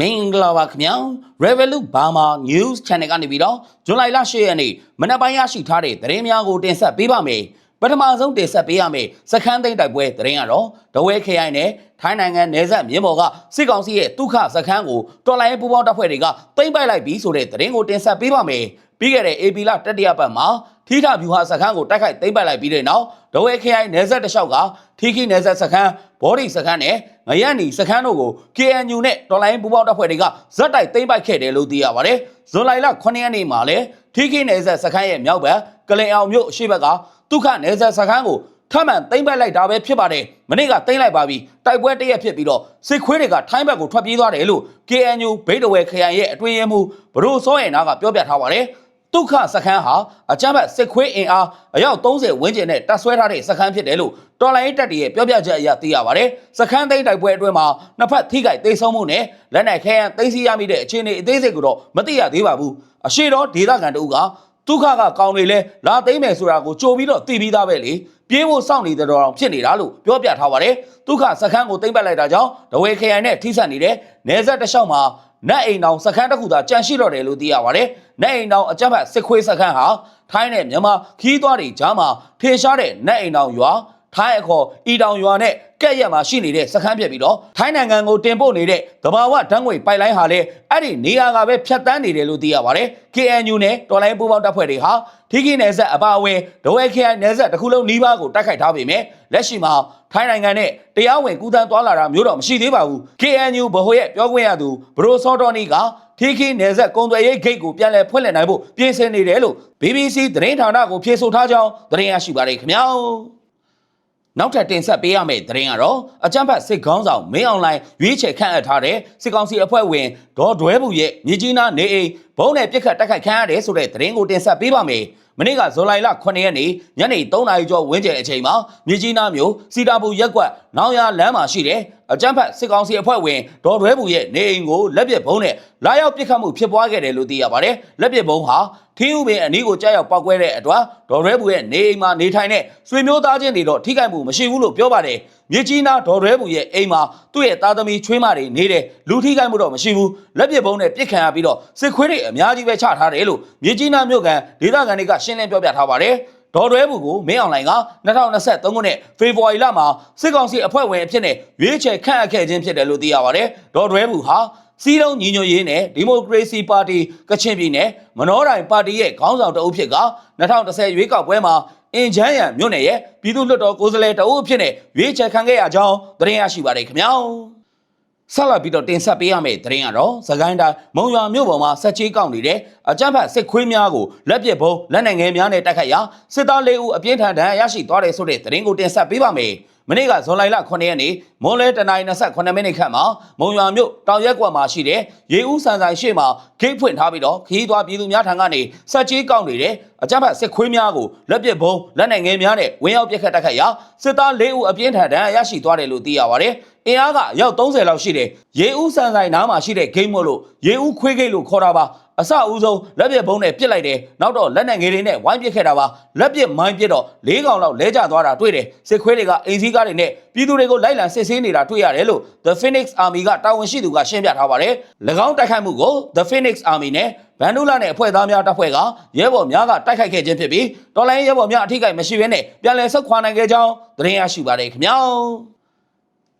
မင်္ဂလာပါခင်ဗျာ Revolut Burma News Channel ကနေပြီးတော့ဇွန်လ10ရက်နေ့မနက်ပိုင်းရရှိထားတဲ့သတင်းများကိုတင်ဆက်ပေးပါမယ်ပထမဆုံးတင်ဆက်ပေးရမယ့်စခန်းသိမ်းတိုက်ပွဲသတင်းကတော့ဒဝဲခရိုင်နဲ့ထိုင်းနိုင်ငံနယ်စပ်မြင်းပေါ်ကစစ်ကောင်စီရဲ့ဒုက္ခစခန်းကိုတော်လိုင်းပူပေါင်းတပ်ဖွဲ့တွေကသိမ်းပိုက်လိုက်ပြီးဆိုတဲ့သတင်းကိုတင်ဆက်ပေးပါမယ်ပြီးခဲ့တဲ့ AP လတတိယပတ်မှာ ထီထဗျူဟာစခန်းကိုတိုက်ခိုက်သိမ်းပိုက်လိုက်ပြီးတဲ့နောက်ဒဝဲခရိုင်နယ်စပ်တစ်လျှောက်ကထီခီနယ်စပ်စခန်းဘော်ဒီစခန်းနဲ့ငရန်နီစခန်းတို့ကို KNU နဲ့တော်လိုင်းပူပေါင်းတပ်ဖွဲ့တွေကဇက်တိုက်သိမ်းပိုက်ခဲ့တယ်လို့သိရပါတယ်ဇွန်လလ9ရက်နေ့မှာလည်းထီခီနယ်စပ်စခန်းရဲ့မြောက်ဘက်ကလင်အောင်မြို့အရှိဘက်ကဒုက္ခနယ်စပ်စခန်းကိုထပ်မံသိမ်းပိုက်လိုက်တာပဲဖြစ်ပါတယ်မနေ့ကသိမ်းလိုက်ပါပြီတိုက်ပွဲတရက်ဖြစ်ပြီးတော့စစ်ခွေးတွေကထိုင်းဘက်ကိုထွက်ပြေးသွားတယ်လို့ KNU ဘိတ်တဝဲခရိုင်ရဲ့အတွင်းရေးမှူးဘရိုစောရဲ့နာကပြောပြထားပါတယ် ဒုက္ခစခန်းဟာအကြမ်းဖက်စစ်ခွေးအင်အားအယောက်30ဝန်းကျင်နဲ့တပ်ဆွဲထားတဲ့စခန်းဖြစ်တယ်လို့တော်လိုင်းရေးတပ်တွေရဲ့ပြောပြချက်အရသိရပါတယ်။စခန်းသိမ်းတိုက်ပွဲအတွင်းမှာနှစ်ဖက်ထိခိုက်သိမ်းဆုံးမှုနဲ့လက်နက်ခဲယမ်းသိမ်းဆည်းရမိတဲ့အခြေအနေအသေးစိတ်ကိုတော့မသိရသေးပါဘူး။အရှိတော်ဒေသခံတို့ကဒုက္ခကကောင်းနေလဲလာသိမ်းမယ်ဆိုတာကိုကြိုပြီးတော့သိပြီးသားပဲလေ။ပြေးဖို့စောင့်နေတဲ့တော်အောင်ဖြစ်နေတာလို့ပြောပြထားပါတယ်။ဒုက္ခစခန်းကိုသိမ်းပတ်လိုက်တာကြောင့်ဒဝေခရိုင်နဲ့ထိစပ်နေတဲ့နေဆက်တစ်လျှောက်မှာနတ်အိမ်တောင်စခန်းတစ်ခုသာကြန့်ရှိတော့တယ်လို့သိရပါတယ်။ နတ်အိမ်တောင်အကြမ်းဖက်စစ်ခွေးစခန်းဟာထိုင်းနဲ့မြန်မာခီးသွားတွေကြားမှာထင်ရှားတဲ့နတ်အိမ်တောင်ရွာထိုင်းအခေါ်အီတောင်ရွာနဲ့ကက်ရက်မှာရှိနေတဲ့စခန်းဖြစ်ပြီးတော့ထိုင်းနိုင်ငံကိုတင်ပို့နေတဲ့တဘာဝဓာတ်ငွေပိုက်လိုင်းဟာလည်းအဲ့ဒီနေရာကပဲဖြတ်တန်းနေတယ်လို့သိရပါတယ်။ KNU နဲ့တော်လိုင်းပူးပေါင်းတပ်ဖွဲ့တွေဟာထိခိနယ်ဆက်အပါအဝင်ဒဝဲ KI နယ်ဆက်တစ်ခုလုံးနီးပါးကိုတိုက်ခိုက်ထားပေမဲ့လက်ရှိမှာထိုင်းနိုင်ငံနဲ့တရားဝင်ကူးတန်းသွားလာတာမျိုးတော့မရှိသေးပါဘူး။ KNU ဘဟိုရဲ့ပြောခွင့်ရသူဘရိုစောတော်နီက ထိခိနယ်ဆက်ကုံသွယ်ရေးဂိတ်ကိုပြန်လည်ဖွင့်လှစ်နိုင်ဖို့ပြင်ဆင်နေတယ်လို့ BBC သတင်းဌာနကိုဖြေဆိုထားကြောင်းသတင်းရရှိပါတယ်ခင်ဗျာ။နောက်ထပ်တင်ဆက်ပေးရမယ့်သတင်းကတော့အကြမ်းဖက်စစ်ခေါင်းဆောင်မင်းအောင်လှိုင်ရွေးချယ်ခန့်အပ်ထားတဲ့စစ်ကောင်စီအဖွဲ့ဝင်ဒေါ်ဒွဲဘူးရဲ့မြေကြီးနားနေအိမ်ဘုံနဲ့ပြစ်ခတ်တိုက်ခိုက်ခံရတယ်ဆိုတဲ့သတင်းကိုတင်ဆက်ပေးပါမယ်။မနေ့ကဇူလိုင်လ9ရက်နေ့ညနေ3နာရီကျော်ဝန်းကျင်အချိန်မှာမြေကြီးနားမြို့စီတာပူရက်ကွက်နောင်ရလမ်းမှာရှိတဲ့အကြမ်းဖက်စစ်ကောင်စီအဖွဲ့ဝင်ဒေါ်ဒွဲဘူးရဲ့နေအိမ်ကိုလက်ပစ်ဘုံနဲ့ လာရောက်ပစ်ခတ်မှုဖြစ်ပွားခဲ့တယ်လို့သိရပါတယ်။လက်ပစ်ဘုံဟာထင်းဥပင်အနီးကိုကြားရောက်ပောက်ကွဲတဲ့အတွက်ဒေါ်ရဲဘူးရဲ့နေအိမ်မှာနေထိုင်တဲ့ဆွေမျိုးသားချင်းတွေတော့ထိခိုက်မှုမရှိဘူးလို့ပြောပါတယ်မြေကြီးနားဒေါ်ရဲဘူးရဲ့အိမ်မှာသူ့ရဲ့သားသမီးချွေးမတွေနေတယ်လူထိခိုက်မှုတော့မရှိဘူးလက်ပစ်ဘုံနဲ့ပြစ်ခံရပြီးတော့စစ်ခွေးတွေအများကြီးပဲချထားတယ်လို့မြေကြီးနားမြို့ကန်ဒေသခံတွေကရှင်းလင်းပြောပြထားပါတယ်ဒေါ်ရဲဘူးကိုမင်းအောင်လှိုင်က2023ခုနှစ်ဖေဖော်ဝါရီလမှာစစ်ကောင်စီအဖွဲ့ဝင်အဖြစ်နဲ့ရွေးချယ်ခန့်အပ်ခဲ့ခြင်းဖြစ်တယ်လို့သိရပါတယ်ဒေါ်ရဲဘူးဟာ စီးလုံးညီညွတ်ရေးနဲ့ဒီမိုကရေစီပါတီကချင်ပြည်နယ်မနောတိုင်ပါတီရဲ့ခေါင်းဆောင်တအုပ်ဖြစ်က2010ရွေးကောက်ပွဲမှာအင်ချမ်းရံမြို့နယ်ရဲ့ပြည်သူ့လွှတ်တော်ကိုယ်စားလှယ်တအုပ်အဖြစ်နဲ့ရွေးချယ်ခံခဲ့ရကြောင်းသတင်းရရှိပါတယ်ခင်ဗျာဆက်လက်ပြီးတော့တင်ဆက်ပေးရမယ့်သတင်းကတော့သခိုင်းတိုင်းမုံရွာမြို့ပေါ်မှာဆက်ချေးကောက်နေတဲ့အကြမ်းဖက်စစ်ခွေးများကိုလက်ပစ်ဘုံလက်နိုင်ငယ်များနဲ့တိုက်ခိုက်ရာစစ်သား၄ဦးအပြင်းထန်ဒဏ်ရာရရှိသွားတယ်ဆိုတဲ့သတင်းကိုတင်ဆက်ပေးပါမယ်။ မနေ့ကဇွန်လ9ရက်နေ့မွန်လဲတနိုင်း28မိနစ်ခန့်မှာမုံရွာမြို့တောင်ရက်ကွက်မှာရှိတဲ့ရေဦးဆန်ဆိုင်ရှေ့မှာဂိတ်ဖွင့်ထားပြီးတော့ခီးသွားပြည်သူများထံကနေစက်ကြီးကောက်နေတဲ့အကြမ်းဖက်စစ်ခွေးများကိုလက်ပစ်ဘုံလက်နိုင်ငယ်များနဲ့ဝင်းရောက်ပြက်ခတ်တိုက်ခိုက်ရာစစ်သား၄ဦးအပြင်းထန်ဒဏ်ရာရရှိသွားတယ်လို့သိရပါတယ်။ အင်အားကအယောက်30လောက်ရှိတယ်။ရေဦးဆန်ဆိုင်နားမှာရှိတဲ့ဂိတ်မို့လို့ရေဦးခွေးဂိတ်လို့ခေါ်တာပါ။အစအဦးဆုံးလက်ပစ်ဘုံနဲ့ပစ်လိုက်တယ်နောက်တော့လက်နဲ့ငယ်တွေနဲ့ဝိုင်းပစ်ခဲ့တာပါလက်ပစ်မိုင်းပစ်တော့၄កောင်လောက်လဲကျသွားတာတွေ့တယ်စစ်ခွေးတွေကအိမ်စည်းကားတွေနဲ့ပြည်သူတွေကိုလိုက်လံစစ်ဆေးနေတာတွေ့ရတယ်လို့ The Phoenix Army ကတာဝန်ရှိသူကရှင်းပြထားပါတယ်၎င်းတိုက်ခိုက်မှုကို The Phoenix Army နဲ့ဗန်ဒူလာနဲ့အဖွဲ့သားများတပ်ဖွဲ့ကရဲဘော်များကတိုက်ခိုက်ခဲ့ခြင်းဖြစ်ပြီးတော်လိုင်းရဲဘော်များအထိကိမရှိဘဲနဲ့ပြန်လည်ဆုတ်ခွာနိုင်ခဲ့ကြောင်းသတင်းရရှိပါတယ်ခင်ဗျာ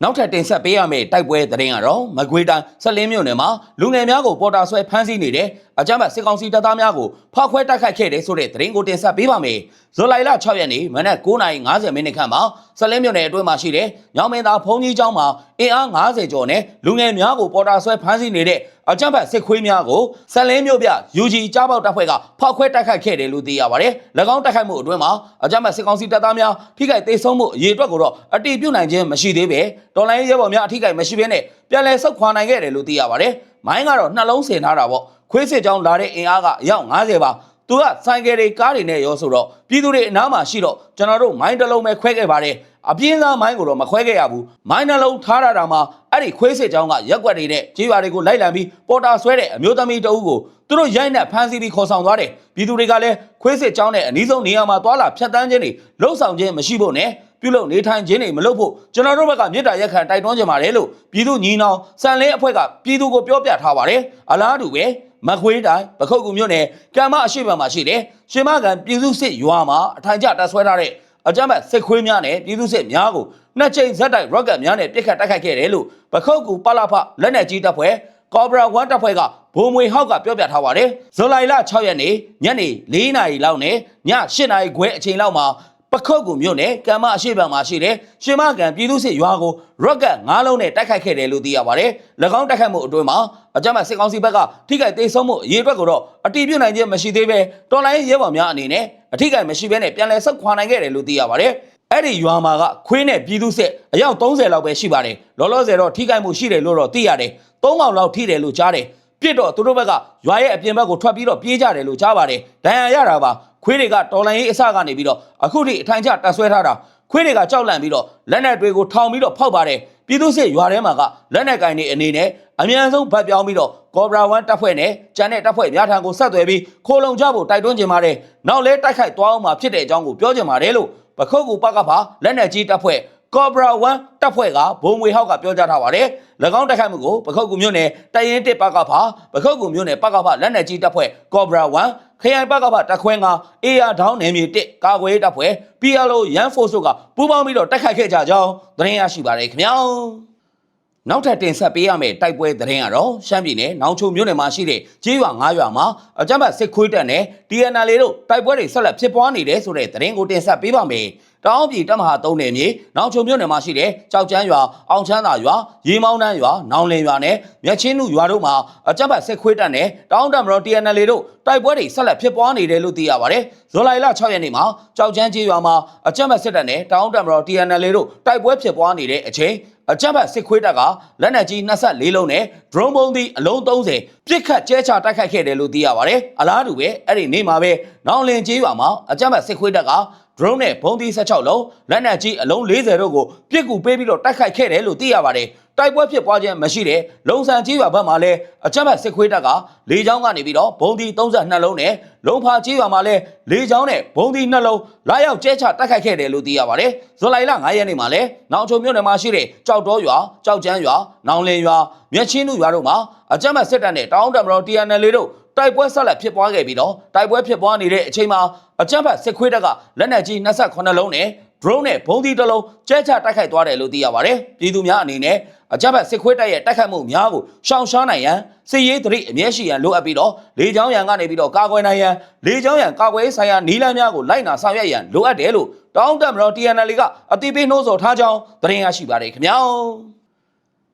နောက်ထပ်တင်ဆက်ပေးရမယ့်တိုက်ပွဲသတင်းကတော့မကွေးတိုင်းဆက်လင်းမြို့နယ်မှာလူငယ်များကိုပေါ်တာဆွဲဖမ်းဆီးနေတဲ့အကြမ်းဖက်စစ်ကောင်စီတပ်သားများကိုဖောက်ခွဲတိုက်ခိုက်ခဲ့တဲ့ဆိုတဲ့သတင်းကိုတင်ဆက်ပေးပါမယ်။ဇူလိုင်လ6ရက်နေ့မနက်9:50မိနစ်ခန့်မှာဆက်လင်းမြို့နယ်အတွင်းမှာရှိတဲ့ညောင်မင်းသားဘုံကြီးကျောင်းမှာအင်အား90ကျော်နဲ့လူငယ်များကိုပေါ်တာဆွဲဖမ်းဆီးနေတဲ့ အကြမ်းဖက်စစ်ခွေးများကိုဆက်လင်းမြို့ပြ UG ကြားပေါက်တပ်ဖွဲ့ကဖောက်ခွဲတိုက်ခိုက်ခဲ့တယ်လို့သိရပါတယ်။၎င်းတိုက်ခိုက်မှုအတွင်းမှာအကြမ်းဖက်စစ်ကောင်စီတပ်သားများထိခိုက်ဒေဆုံးမှုအရေးအတွက်ကိုတော့အတိပြုနိုင်ခြင်းမရှိသေးပဲတော်လိုင်းရဲဘော်များအထိခိုက်မရှိဘဲနဲ့ပြန်လည်ဆုတ်ခွာနိုင်ခဲ့တယ်လို့သိရပါတယ်။မိုင်းကတော့နှလုံးဆင်ထားတာပေါ့ခွေးစစ်ကြောင်းလာတဲ့အင်အားကအယောက်90ပါသူကဆိုင်ကယ်တွေကားတွေနဲ့ရောဆိုတော့ပြည်သူတွေအနားမှာရှိတော့ကျွန်တော်တို့မိုင်းတစ်လုံးပဲခွဲခဲ့ပါတယ် အပြင်းသားမိုင်းကိုတော့မခွဲခဲ့ရဘူးမိုင်းနှလုံးထားရတာမှာအဲ့ဒီခွေးစစ်ကြောင်းကရက်ွက်တွေနဲ့ကြေးရွာတွေကိုလိုက်လံပြီးပေါ်တာဆွဲတဲ့အမျိုးသမီးတအုပ်ကိုသူတို့ရိုက်နှက်ဖမ်းဆီးပြီးခေါ်ဆောင်သွားတယ်ပြည်သူတွေကလည်းခွေးစစ်ကြောင်းနဲ့အနီးဆုံးနေရာမှာသွာလာဖြတ်တန်းခြင်းတွေလှုပ်ဆောင်ခြင်းမရှိဖို့နဲ့ပြုလုပ်နေထိုင်ခြင်းတွေမလုပ်ဖို့ကျွန်တော်တို့ဘက်ကမြစ်တာရက်ခံတိုက်တွန်းကြပါတယ်လို့ပြည်သူညီနောင်စံလင်းအဖွဲ့ကပြည်သူကိုပြောပြထားပါတယ်အလားတူပဲမခွေးတိုင်းပခုတ်ကူမြို့နယ်ကံမအရှိဘံမှာရှိတယ်ရှင်မကန်ပြည်သူစစ်ရွာမှာအထိုင်ကျတပ်ဆွဲထားတဲ့ အကြမ်းဖက်စစ်ခွေးများနဲ့ပြည်သူစစ်များကိုနှစ်ချိန်ဇက်တိုက်ရော့ကတ်များနဲ့ပစ်ခတ်တိုက်ခိုက်ခဲ့တယ်လို့ပခုတ်ကူပလဖလက်နက်ကြီးတပ်ဖွဲ့ကော်ဘရာ1တပ်ဖွဲ့ကဘုံမွေဟောက်ကပြောပြထားပါတယ်ဇူလိုင်လ6ရက်နေ့ညနေ4နာရီလောက်နဲ့ည8နာရီခွဲအချိန်လောက်မှာ ပခုတ်ကူမြို့နယ်ကံမအရှိဘံမှာရှိတဲ့ရှင်မကန်ပြည်သူစစ်ရွာကိုရော့ကတ်9လုံးနဲ့တိုက်ခိုက်ခဲ့တယ်လို့သိရပါတယ်၎င်းတိုက်ခိုက်မှုအတွင်းမှာအကြမ်းဖက်စစ်ကောင်စီဘက်ကထိခိုက်ဒေဆုံးမှုအရေးအတွက်ကိုတော့အတီးပြုတ်နိုင်ခြင်းမရှိသေးပဲတော်လိုင်းရဲဘော်များအနေနဲ့အထိခိုက်မရှိဘဲနဲ့ပြန်လည်ဆုတ်ခွာနိုင်ခဲ့တယ်လို့သိရပါတယ်အဲ့ဒီရွာမှာကခွေးနဲ့ပြည်သူစစ်အယောက်30လောက်ပဲရှိပါတယ်လောလောဆယ်တော့ထိခိုက်မှုရှိတယ်လို့တော့သိရတယ်၃កောင်လောက်ထိတယ်လို့ကြားတယ် ပြစ်တော့သူတို့ဘက်ကရွာရဲ့အပြင်ဘက်ကိုထွက်ပြီးတော့ပြေးကြတယ်လို့ကြားပါတယ်ဒဏ်ရာရတာပါခွေးတွေကတော်လိုင်းရေးအစကနေပြီးတော့အခုထိအထိုင်ကျတက်ဆွဲထားတာခွေးတွေကကြောက်လန့်ပြီးတော့လက်နက်တွေကိုထောင်ပြီးတော့ဖောက်ပါတယ်ပြည်သူစစ်ရွာထဲမှာကလက်နက်ကင်တွေအနေနဲ့အမြန်ဆုံးဗတ်ပြောင်းပြီးတော့ကော်ဘရာ1တပ်ဖွဲ့နဲ့ကျန်တဲ့တပ်ဖွဲ့များထံကိုဆက်သွယ်ပြီးခိုးလုံကြဖို့တိုက်တွန်းကြပါတယ်နောက်လဲတိုက်ခိုက်သွားအောင်မှာဖြစ်တဲ့အကြောင်းကိုပြောကြပါတယ်လို့ပခုတ်ကူပကဖာလက်နက်ကြီးတပ်ဖွဲ့ Cobra 1တပ်ဖွဲ့ကဘုံငွေဟောက်ကပြောကြားထားပါတယ်။၎င်းတိုက်ခိုက်မှုကိုပခုတ်ကူမြို့နယ်တရင်တစ်ပကဖာပခုတ်ကူမြို့နယ်ပကဖလက်နက်ကြီးတပ်ဖွဲ့ Cobra 1ခရိုင်ပကဖတပ်ခွဲက AR ဒေါင်းနယ်မြေ1ကာကွယ်ရေးတပ်ဖွဲ့ PLO Yan Force တို့ကပူးပေါင်းပြီးတော့တိုက်ခိုက်ခဲ့ကြကြောင်းသတင်းရရှိပါတယ်ခင်ဗျာ။နောက်ထပ်တင်ဆက်ပေးရမယ့်တိုက်ပွဲသတင်းကတော့ရှမ်းပြည်နယ်နောင်ချုံမြို့နယ်မှာရှိတဲ့ကျေးရွာ9ရွာမှာအကြမ်းဖက်စစ်ခွေးတပ်နဲ့ TNL တို့တိုက်ပွဲတွေဆက်လက်ဖြစ်ပွားနေတယ်ဆိုတဲ့သတင်းကိုတင်ဆက်ပေးပါမယ်။ တောင်ပြည်တပ်မဟာ3နယ်မြေနောင်ချုံမြို့နယ်မှာရှိတဲ့ကြောက်ကျန်းရွာအောင်ချမ်းသာရွာရေမောင်းတန်းရွာနောင်လင်ရွာနဲ့မြက်ချင်းလူရွာတို့မှာအကြမ်းဖက်စစ်ခွေးတပ်နဲ့တောင်တမတော် TNL တို့တိုက်ပွဲတွေဆက်လက်ဖြစ်ပွားနေတယ်လို့သိရပါတယ်။ဇူလိုင်လ6ရက်နေ့မှာကြောက်ကျန်းကျေးရွာမှာအကြမ်းဖက်စစ်တပ်နဲ့တောင်တမတော် TNL တို့တိုက်ပွဲဖြစ်ပွားနေတဲ့အချိန်အကြမ်းဖက်စစ်ခွေးတပ်ကလက်နက်ကြီး24လုံးနဲ့ drone ပုံးသီးအလုံး30ပြစ်ခတ်ကျဲချတိုက်ခိုက်ခဲ့တယ်လို့သိရပါတယ်။အလားတူပဲအဲ့ဒီနေ့မှာပဲနောင်လင်ကျေးရွာမှာအကြမ်းဖက်စစ်ခွေးတပ်က drone နဲ့ဘုံသီး16လုံးလက်နက်ကြီးအလုံး40တို့ကိုပြစ်ကူပေးပြီးတော့တိုက်ခိုက်ခဲ့တယ်လို့သိရပါတယ်။တိုက်ပွဲဖြစ်ပွားခြင်းမရှိတဲ့လုံဆန်ကြီးရွာဘက်မှာလည်းအကြမ်းဖက်စစ်ခွေးတပ်ကလေကြောင်းကနေပြီးတော့ဘုံဒီ32လုံးနဲ့လုံဖာကြီးရွာမှာလည်းလေကြောင်းနဲ့ဘုံဒီ2လုံးလာရောက်ကျဲချတိုက်ခိုက်ခဲ့တယ်လို့သိရပါတယ်။ဇူလိုင်လ9ရက်နေ့မှာလည်းနောင်ချုံမြို့နယ်မှာရှိတဲ့ကြောက်တော်ရွာကြောက်ကျန်းရွာနောင်လင်ရွာမြက်ချင်းတို့ရွာတို့မှာအကြမ်းဖက်စစ်တပ်နဲ့တောင်းတမတော် TNL တို့ တိုက်ပွဲဆက်လက်ဖြစ်ပွားခဲ့ပြီးတော့တိုက်ပွဲဖြစ်ပွားနေတဲ့အချိန်မှာအကြမ်းဖက်စစ်ခွေးတပ်ကလက်နက်ကြီး28လုံးနဲ့ drone နဲ့ဘုံသီးတစ်လုံးကျဲချတိုက်ခိုက်သွားတယ်လို့သိရပါတယ်။ပြည်သူများအနေနဲ့အကြမ်းဖက်စစ်ခွေးတပ်ရဲ့တိုက်ခိုက်မှုများကိုရှောင်ရှားနိုင်ရန်စစ်ရေးသတိအမြဲရှိရန်လိုအပ်ပြီးတော့လေကြောင်းရန်ကနေပြီးတော့ကာကွယ်နိုင်ရန်လေကြောင်းရန်ကာကွယ်ရေးဆိုင်ရာနီလန်းများကိုလိုက်နာဆောင်ရွက်ရန်လိုအပ်တယ်လို့တောင်းတမတော် TNL ကအတိပေးနှိုးဆော်ထားကြောင်းသတင်းရရှိပါတယ်ခင်ဗျာ။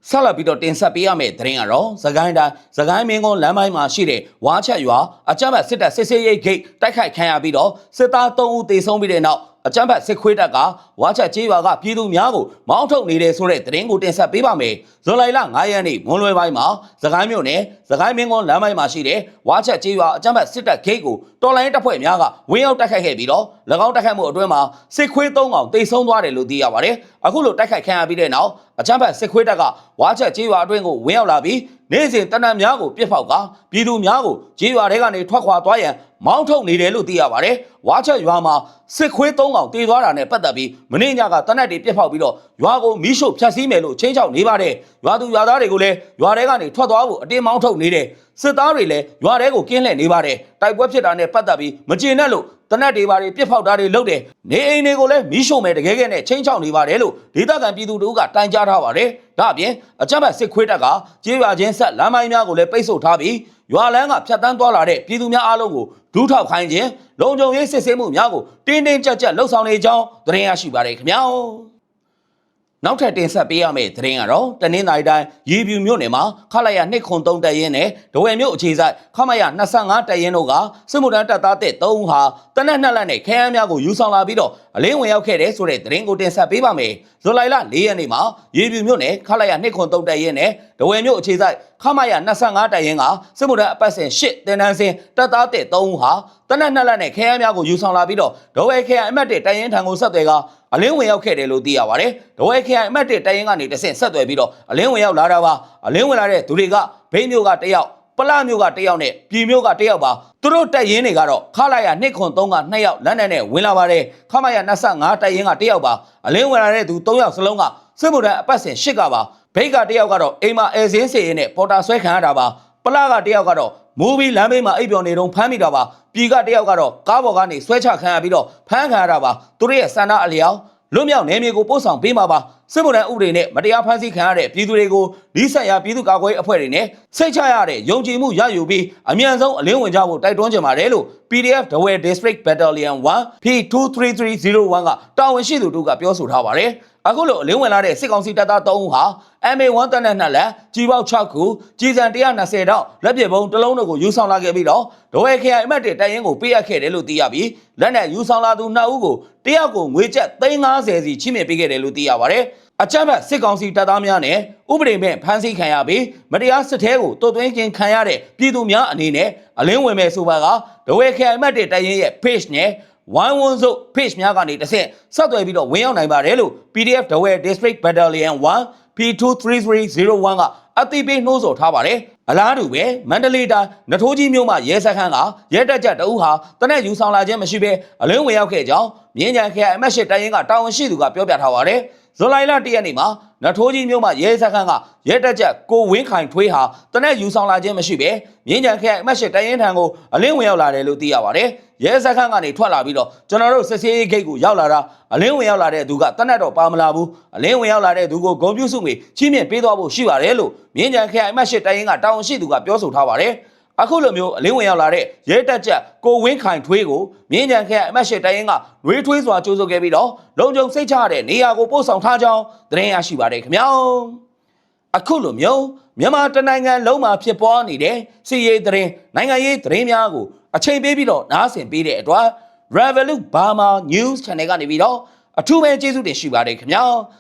ဆက်လက်ပြီးတော့တင်ဆက်ပေးရမယ့်သတင်းကတော့သကိုင်းတိုင်းသကိုင်းမင်းကုန်းလမ်းပိုင်းမှာရှိတဲ့ဝါချက်ရွာအကြမ်းဖက်စစ်တပ်စစ်ဆေးရေးဂိတ်တိုက်ခိုက်ခံရပြီးတော့စစ်သား3ဦးသေဆုံးပြီးတဲ့နောက် အကြမ်းဖက်စစ်ခွေးတပ်ကဝါချက်ကျေးရွာကပြည်သူများကိုမောင်းထုတ်နေတဲ့ဆိုတဲ့သတင်းကိုတင်ဆက်ပေးပါမယ်။ဇွန်လ9ရက်နေ့မွန်လွယ်ပိုင်းမှာသကိုင်းမြို့နယ်သကိုင်းမင်းကုန်းလမ်းပိုင်းမှာရှိတဲ့ဝါချက်ကျေးရွာအကြမ်းဖက်စစ်တပ်ဂိတ်ကိုတော်လိုင်းတပ်ဖွဲ့များကဝင်းရောက်တိုက်ခိုက်ခဲ့ပြီးတော့၎င်းတိုက်ခိုက်မှုအတွင်းမှာစစ်ခွေး3ကောင်သေဆုံးသွားတယ်လို့သိရပါတယ်။အခုလိုတိုက်ခိုက်ခံရပြီးတဲ့နောက်အကြမ်းဖက်စစ်ခွေးတပ်ကဝါချက်ကျေးရွာအတွင်းကိုဝင်ရောက်လာပြီးနေ့စဉ်တနက်များကိုပြစ်ဖောက်ကပြည်သူများကိုကျေးရွာထဲကနေထွက်ခွာသွားရန် မောင်းထုတ်နေတယ်လို့သိရပါတယ်။ဝါချက်ရွာမှာစစ်ခွေး၃ကောင်တေသွားတာနဲ့ပတ်သက်ပြီးမင်းညကတနက်တွေပြစ်ဖောက်ပြီးတော့ရွာကိုမီးရှို့ဖျက်ဆီးမယ်လို့ချင်းချောက်နေပါတယ်။ရွာသူရွာသားတွေကိုလည်းရွာထဲကနေထွက်သွားဖို့အတင်းမောင်းထုတ်နေတယ်။စစ်သားတွေလည်းရွာထဲကိုကင်းလှည့်နေပါတယ်။တိုက်ပွဲဖြစ်တာနဲ့ပတ်သက်ပြီးမကျေနပ်လို့တနက်တွေပါတွေပြစ်ဖောက်တာတွေလုပ်တယ်။နေအိမ်တွေကိုလည်းမီးရှို့မယ်တကယ်ကဲနဲ့ချင်းချောက်နေပါတယ်လို့ဒေသခံပြည်သူတို့ကတိုင်ကြားထားပါတယ်။ဒါအပြင်အကြမ်းဖက်စစ်ခွေးတပ်ကကျေးရွာချင်းဆက်လမ်းမိုင်းများကိုလည်းပိတ်ဆို့ထားပြီးရွာလန်းကဖြတ်တန်းသွားလာတဲ့ပြည်သူများအားလုံးကို ဒူးထောက်ခိုင်းခြင်းလုံခြုံရေးစစ်ဆေးမှုများကိုတင်းတင်းကြပ်ကြပ်လှုပ်ဆောင်နေကြောင်းသတင်းရရှိပါတယ်ခင်ဗျာ နောက်ထပ်တင်ဆက်ပေးရမယ့်သတင်းကတော့တနင်္သာရီတိုင်းရေပြူမြို့နယ်မှာခလာရ203တပ်ရင်းနဲ့ဒဝယ်မြို့အခြေစိုက်ခမရ25တပ်ရင်းတို့ကစစ်မှုထမ်းတပ်သားတဲ့3ဦးဟာတနက်နှစ်လက်နဲ့ခဲယမ်းများကိုယူဆောင်လာပြီးတော့အလင်းဝင်ရောက်ခဲ့တဲ့ဆိုတဲ့သတင်းကိုတင်ဆက်ပေးပါမယ်။ဇူလိုင်လ4ရက်နေ့မှာရေပြူမြို့နယ်ခလာရ203တပ်ရင်းနဲ့ဒဝယ်မြို့အခြေစိုက်ခမရ25တပ်ရင်းကစစ်မှုထမ်းအပတ်စဉ်8တင်တန်းစဉ်တပ်သားတဲ့3ဦးဟာတနက်နှစ်လက်နဲ့ခဲယမ်းများကိုယူဆောင်လာပြီးတော့ဒဝယ်ခဲယမ်းအမှတ်1တပ်ရင်းထံကိုဆက်သွယ်က အလင်းဝင်ရောက်ခဲ့တယ်လို့သိရပါတယ်။ဒဝဲခရိုင်အမှတ်1တိုင်ရင်ကနေတဆင့်ဆက်သွယ်ပြီးတော့အလင်းဝင်ရောက်လာတာပါ။အလင်းဝင်လာတဲ့သူတွေကဘိန်းမျိုးကတယောက်ပပလမျိုးကတစ်ယောက်နဲ့ပြည်မျိုးကတစ်ယောက်ပါသူတို့တက်ရင်တွေကတော့ခလာရ2ခွန်3က2ယောက်လက်နက်နဲ့ဝင်လာပါတယ်ခမရ25တက်ရင်ကတစ်ယောက်ပါအလင်းဝင်လာတဲ့သူ3ယောက်စလုံးကစစ်မှုထမ်းအပတ်စဉ်8ကပါဘိတ်ကတစ်ယောက်ကတော့အိမ်မှာအဲစင်းစေရင်နဲ့ပေါ်တာဆွဲခံရတာပါ ပလကတစ်ယောက်ကတော့မူဗီလမ်းဘေးမှာအိပ်ပျော်နေတုန်းဖမ်းမိတာပါပြည်ကတစ်ယောက်ကတော့ကားပေါ်ကနေဆွဲချခံရပြီးတော့ဖမ်းခံရတာပါသူတို့ရဲ့စန္ဒအလျောက်လွတ်မြောက်နေမြေကိုပို့ဆောင်ပေးမှာပါစစ်မှုထမ်းဥပဒေနဲ့မတရားဖမ်းဆီးခံရတဲ့ပြည်သူတွေကိုဒီဆက်ရပြည်သူ့ကာကွယ်ရေးအဖွဲ့တွေနဲ့စိတ်ချရတဲ့ယုံကြည်မှုရယူပြီးအမြန်ဆုံးအလင်းဝင်ကြဖို့တိုက်တွန်းကြပါတယ်လို့ PDF ဒဝဲ District Battalion 1 P23301 ကတာဝန်ရှိသူတို့ကပြောဆိုထားပါတယ် အခုလိုအလင်းဝင်လာတဲ့စစ်ကောင်စီတပ်သား3ဦးဟာ MA1 တပ်နဲ့နှစ်လက်ကြီးပေါက်6ခုကြီးစံ120တောက်လက်ပြပုံတစ်လုံးတို့ကိုယူဆောင်လာခဲ့ပြီးတော့ဒဝဲခရိုင်အမတ်တွေတိုင်ရင်ကိုပေးအပ်ခဲ့တယ်လို့သိရပြီးလက်နဲ့ယူဆောင်လာသူ2ဦးကိုတယောက်ကိုငွေကျပ်350စီချိမြင့်ပေးခဲ့တယ်လို့သိရပါတယ်အကြမ်းဖက်စစ်ကောင်စီတပ်သားများနဲ့ဥပဒေမဲ့ဖမ်းဆီးခံရပြီးမတရားစစ်ထဲကိုတုတ်သွင်းခြင်းခံရတဲ့ပြည်သူများအနေနဲ့အလင်းဝင်မဲ့ဆိုပါကဒဝဲခရိုင်အမတ်တွေတိုင်ရင်ရဲ့ page နဲ့ ဝိုင်းဝန်းစု page များကနေတစ်ဆင့်ဆက်သွယ်ပြီးတော့ဝင်ရောက်နိုင်ပါတယ်လို့ PDF ဒဝဲ District Battalion 1 P23301 ကအတိပေးနှိုးဆော်ထားပါတယ်အလားတူပဲမန္တလေးတိုင်းနထိုးကြီးမြို့မှာရဲစခန်းကရဲတက်ကြတအုပ်ဟာတနက်ယူဆောင်လာခြင်းမရှိဘဲအလင်းဝင်ရောက်ခဲ့ကြောင်းမြင်းကြံခရိုင်အမတ်ရှိတိုင်းရင်ကတာဝန်ရှိသူကပြောပြထားပါတယ်ဇူလိုင်လ၁ရက်နေ့မှာနထိုးကြီးမြို့မှာရဲစခန်းကရဲတက်ကြကိုဝင်းခိုင်ထွေးဟာတနက်ယူဆောင်လာခြင်းမရှိဘဲမြင်းကြံခရိုင်အမတ်ရှိတိုင်းရင်ထံကိုအလင်းဝင်ရောက်လာတယ်လို့သိရပါတယ်ရဲစခန်းကနေထွက်လာပြီးတော့ကျွန်တော်တို့စစ်ဆေးရေးဂိတ်ကိုရောက်လာတာအလင်းဝင်ရောက်လာတဲ့သူကတနက်တော့ပါမလာဘူးအလင်းဝင်ရောက်လာတဲ့သူကိုဂုံပြူစုငွေချီးမြှင့်ပေးသွားဖို့ရှိပါတယ်လို့မြင်းကြံခရိုင်အမတ်ရှိတိုင်းရင်ကတာဝန်ရှိသူကပြောဆိုထားပါတယ်အခုလိုမျိုးအလင်းဝင်ရောက်လာတဲ့ရဲတက်ချက်ကိုဝင်းခိုင်ထွေးကိုမြင်းကြံခရိုင်အမတ်ရှိတိုင်းရင်ကနှွေးထွေးစွာကြိုးဆိုခဲ့ပြီးတော့လုံခြုံစိတ်ချရတဲ့နေရာကိုပို့ဆောင်ထားကြောင်းသတင်းရရှိပါတယ်ခင်ဗျာအခုလိုမျိုးမြန်မာတနိုင်ငံလုံးမှာဖြစ်ပွားနေတဲ့စီရေးသတင်းနိုင်ငံရေးသတင်းများကိုအချိန်ပေးပြီးတော့နားဆင်ပေးတဲ့အတွက် Revolut Burma News Channel ကနေပြီးတော့အထူးပဲကျေးဇူးတင်ရှိပါတယ်ခင်ဗျာ